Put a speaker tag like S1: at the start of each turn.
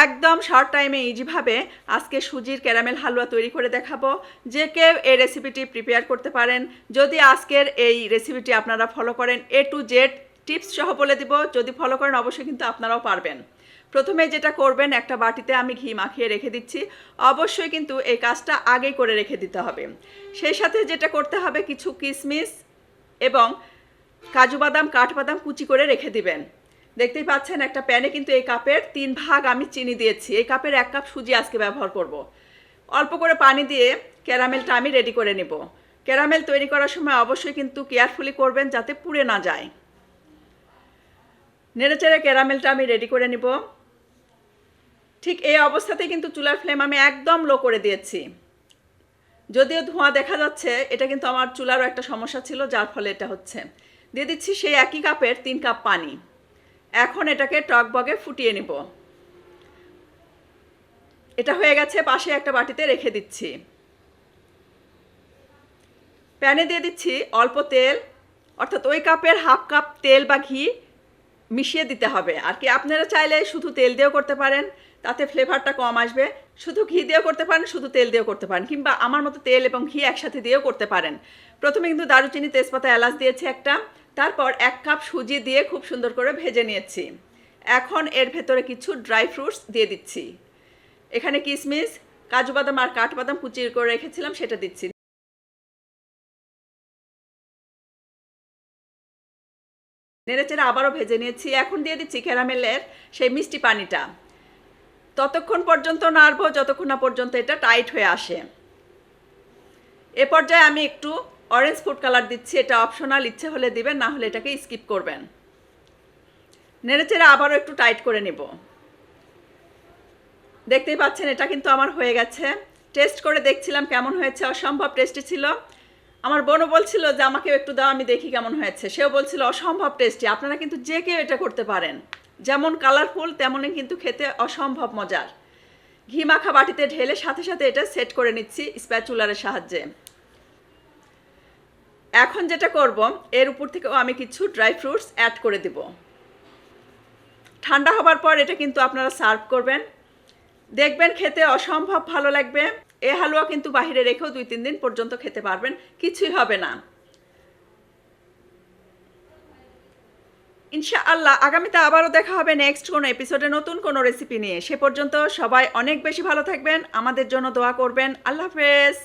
S1: একদম শর্ট টাইমে ইজিভাবে আজকে সুজির ক্যারামেল হালুয়া তৈরি করে দেখাবো। যে কেউ এই রেসিপিটি প্রিপেয়ার করতে পারেন, যদি আজকের এই রেসিপিটি আপনারা ফলো করেন এ টু জেড টিপস সহ বলে দিব, যদি ফলো করেন অবশ্যই কিন্তু আপনারাও পারবেন। প্রথমে যেটা করবেন, একটা বাটিতে আমি ঘি মাখিয়ে রেখে দিচ্ছি। অবশ্যই কিন্তু এই কাজটা আগেই করে রেখে দিতে হবে। সেই সাথে যেটা করতে হবে, কিছু কিশমিশ এবং কাজু বাদাম, কাঠবাদাম কুচি করে রেখে দিবেন। দেখতেই পাচ্ছেন, একটা প্যানে কিন্তু এই কাপের তিন ভাগ আমি চিনি দিয়েছি। এই কাপের এক কাপ সুজি আজকে ব্যবহার করব। অল্প করে পানি দিয়ে ক্যারামেলটা আমি রেডি করে নেব। ক্যারামেল তৈরি করার সময় অবশ্যই কিন্তু কেয়ারফুলি করবেন যাতে পুড়ে না যায়। নেড়েচেড়ে ক্যারামেলটা আমি রেডি করে নিব। ঠিক এই অবস্থাতেই কিন্তু চুলার ফ্লেম আমি একদম লো করে দিয়েছি। যদিও ধোঁয়া দেখা যাচ্ছে, এটা কিন্তু আমার চুলারও একটা সমস্যা ছিল, যার ফলে এটা হচ্ছে। দিয়ে দিচ্ছি সেই একই কাপের তিন কাপ পানি। এখন এটাকে টক বগে ফুটিয়ে নিব। এটা হয়ে গেছে, পাশে একটা বাটিতে রেখে দিচ্ছি। প্যানে দিয়ে দিচ্ছি অল্প তেল, অর্থাৎ ওই কাপের হাফ কাপ তেল বা ঘি মিশিয়ে দিতে হবে। আর কি, আপনারা চাইলে শুধু তেল দিয়েও করতে পারেন, তাতে ফ্লেভারটা কম আসবে। শুধু ঘি দিয়েও করতে পারেন, শুধু তেল দিয়েও করতে পারেন, কিংবা আমার মতো তেল এবং ঘি একসাথে দিয়েও করতে পারেন। প্রথমে কিন্তু দারুচিনি তেজপাতা এলাচ দিয়েছি একটা তারপর এক কাপ সুজি দিয়ে খুব সুন্দর করে ভেজে নিয়েছি। এখন এর ভেতরে কিছু ড্রাই ফ্রুটস দিয়ে দিচ্ছি। এখানে কিশমিশ কাজু বাদাম আর কাঠবাদাম কুচি করে রেখেছিলাম, সেটা দিচ্ছি। নেড়েচেড়ে আবারও ভেজে নিয়েছি। এখন দিয়ে দিচ্ছি ক্যারামেলের সেই মিষ্টি পানিটা। ততক্ষণ পর্যন্ত নাড়বো, যতক্ষণ না পর্যন্ত এটা টাইট হয়ে আসে। এ পর্যায়ে আমি একটু অরেঞ্জ ফুড কালার দিচ্ছি, এটা অপশনাল ইচ্ছে হলে দিবেন, না হলে এটাকে স্কিপ করবেন। নেড়েচেড়ে আবারও একটু টাইট করে নেব। দেখতেই পাচ্ছেন, এটা কিন্তু আমার হয়ে গেছে। টেস্ট করে দেখছিলাম কেমন হয়েছে, অসম্ভব টেস্টি ছিল। আমার বোনও বলছিল যে আমাকেও একটু দাও, আমি দেখি কেমন হয়েছে। সেও বলছিল, অসম্ভব টেস্টি আপনারা কিন্তু যে কেউ এটা করতে পারেন। যেমন কালারফুল তেমনই কিন্তু খেতে অসম্ভব মজার। ঘি মাখা বাটিতে ঢেলে সাথে সাথে এটা সেট করে নিচ্ছি স্প্যাচুলারের সাহায্যে। এখন যেটা করব, এর উপর থেকেও আমি কিছু ড্রাই ফ্রুটস অ্যাড করে দিব। ঠান্ডা হবার পর এটা কিন্তু আপনারা সার্ভ করবেন। দেখবেন খেতে অসম্ভব ভালো লাগবে। এ হালুয়া কিন্তু বাহিরে রেখেও দুই তিন দিন পর্যন্ত খেতে পারবেন, কিছুই হবে না। ইনশাআল্লাহ, আগামীতে আবারও দেখা হবে নেক্সট কোনো এপিসোডে নতুন কোনো রেসিপি নিয়ে। সে পর্যন্ত সবাই অনেক বেশি ভালো থাকবেন, আমাদের জন্য দোয়া করবেন। আল্লাহ হাফেজ।